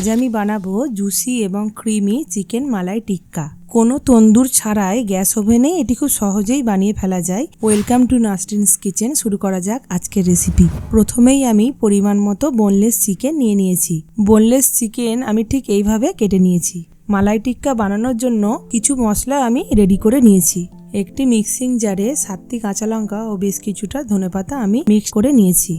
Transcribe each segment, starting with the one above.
আজ আমি বানাবো জুসি এবং ক্রিমি চিকেন মালাই টিক্কা। কোনো তন্দুর ছাড়াই গ্যাস ওভেনে এটি খুব সহজেই বানিয়ে ফেলা যায়। ওয়েলকাম টু নাস্টিনস কিচেন, শুরু করা যাক আজকের রেসিপি। প্রথমেই আমি পরিমাণ মতো বোনলেস চিকেন নিয়ে নিয়েছি। বোনলেস চিকেন আমি ঠিক এইভাবে কেটে নিয়েছি। মালাই টিক্কা বানানোর জন্য কিছু মশলা আমি রেডি করে নিয়েছি। একটি মিক্সিং জারে সাতটি কাঁচা লঙ্কা ও বেশ কিছুটা ধনেপাতা আমি মিক্স করে নিয়েছি।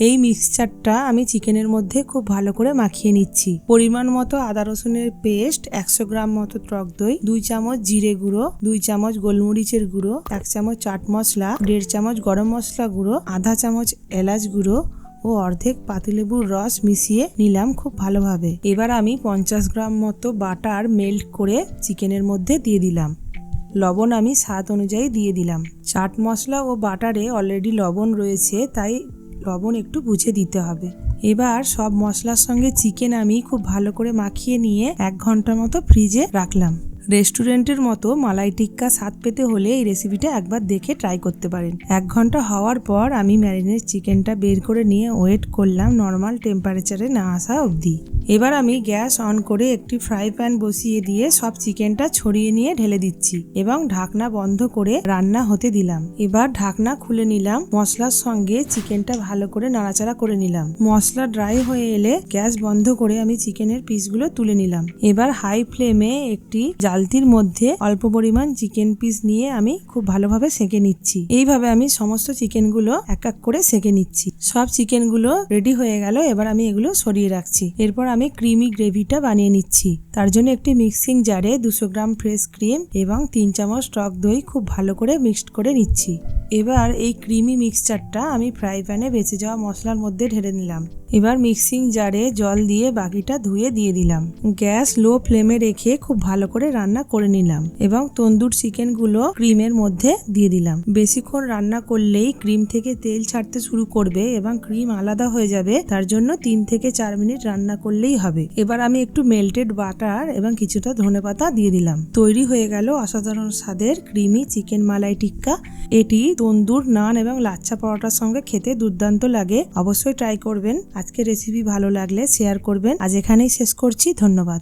এই মিক্সচারটা আমি চিকেনের মধ্যে খুব ভালো করে মাখিয়ে নিচ্ছি। পরিমাণ মতো আদা রসুনের পেস্ট, একশো গ্রাম মতো টক দই, দুই চামচ জিরে গুঁড়ো, দুই চামচ গোলমরিচের গুঁড়ো, এক চামচ চাট মশলা, দেড় চামচ গরম মশলা গুঁড়ো, আধা চামচ এলাচ গুঁড়ো ও অর্ধেক পাতিলেবুর রস মিশিয়ে নিলাম খুব ভালোভাবে। এবার আমি পঞ্চাশ গ্রাম মতো বাটার মেল্ট করে চিকেনের মধ্যে দিয়ে দিলাম। লবণ আমি স্বাদ অনুযায়ী দিয়ে দিলাম। চাট মশলা ও বাটারে অলরেডি লবণ রয়েছে, তাই লবণ একটু বুঝে দিতে হবে। এবার সব মশলার সঙ্গে চিকেন আমি খুব ভালো করে মাখিয়ে নিয়ে এক ঘণ্টার মতো ফ্রিজে রাখলাম। রেস্টুরেন্টের মতো মালাই টিক্কা স্বাদ পেতে হলে এই রেসিপিটা একবার দেখে ট্রাই করতে পারেন। এক ঘণ্টা হওয়ার পর আমি ম্যারিনেট চিকেনটা বের করে নিয়ে ওয়েট করলাম নর্মাল টেম্পারেচারে না আসা অবধি। এবার আমি গ্যাস অন করে একটি ফ্রাই প্যান বসিয়ে দিয়ে সব চিকেনটা ছড়িয়ে নিয়ে ঢেলে দিচ্ছি এবং ঢাকনা বন্ধ করে রান্না হতে দিলাম। এবার ঢাকনা খুলে নিলাম, মশলার সঙ্গে চিকেনটা ভালো করে নাড়াচাড়া করে নিলাম। মশলা ড্রাই হয়ে এলে গ্যাস বন্ধ করে আমি চিকেনের পিসগুলো তুলে নিলাম। এবার হাই ফ্লেমে একটি জালতির মধ্যে অল্প পরিমাণ চিকেন পিস নিয়ে আমি খুব ভালোভাবে সেঁকে নিচ্ছি। এইভাবে আমি সমস্ত চিকেনগুলো এক এক করে সেঁকে নিচ্ছি। সব চিকেনগুলো রেডি হয়ে গেল, এবার আমি এগুলো সরিয়ে রাখছি। এরপর আমি ক্রিমি গ্রেভিটা বানিয়ে নিচ্ছি। তার জন্য একটি মিক্সিং জারে দুশো গ্রাম ফ্রেশ ক্রিম এবং তিন চামচ টক দই খুব ভালো করে মিক্সড করে নিচ্ছি। এবার এই ক্রিমি মিক্সচারটা আমি ফ্রাই প্যানে বেঁচে যাওয়া মশলার মধ্যে ঢেলে নিলাম। এবার মিক্সিং জারে জল দিয়ে বাকিটা ধুয়ে দিয়ে দিলাম। গ্যাস লো ফ্লেমে রেখে খুব ভালো করে রান্না করে নিলাম এবং তন্দুর চিকেনগুলো ক্রিমের মধ্যে দিয়ে দিলাম। বেশিক্ষণ রান্না করলেই ক্রিম থেকে তেল ছাড়তে শুরু করবে এবং ক্রিম আলাদা হয়ে যাবে, তার জন্য তিন থেকে চার মিনিট রান্না করলেই হবে। এবার আমি একটু মেল্টেড বাটার এবং কিছুটা ধনেপাতা দিয়ে দিলাম। তৈরি হয়ে গেল অসাধারণ স্বাদের ক্রিমি চিকেন মালাই টিক্কা। এটি তন্দুর নান এবং লাচ্ছা পরোটার সঙ্গে খেতে দুর্দান্ত লাগে। অবশ্যই ট্রাই করবেন। আজকে রেসিপি ভালো লাগলে শেয়ার করবেন। আজ এখানেই শেষ করছি। ধন্যবাদ।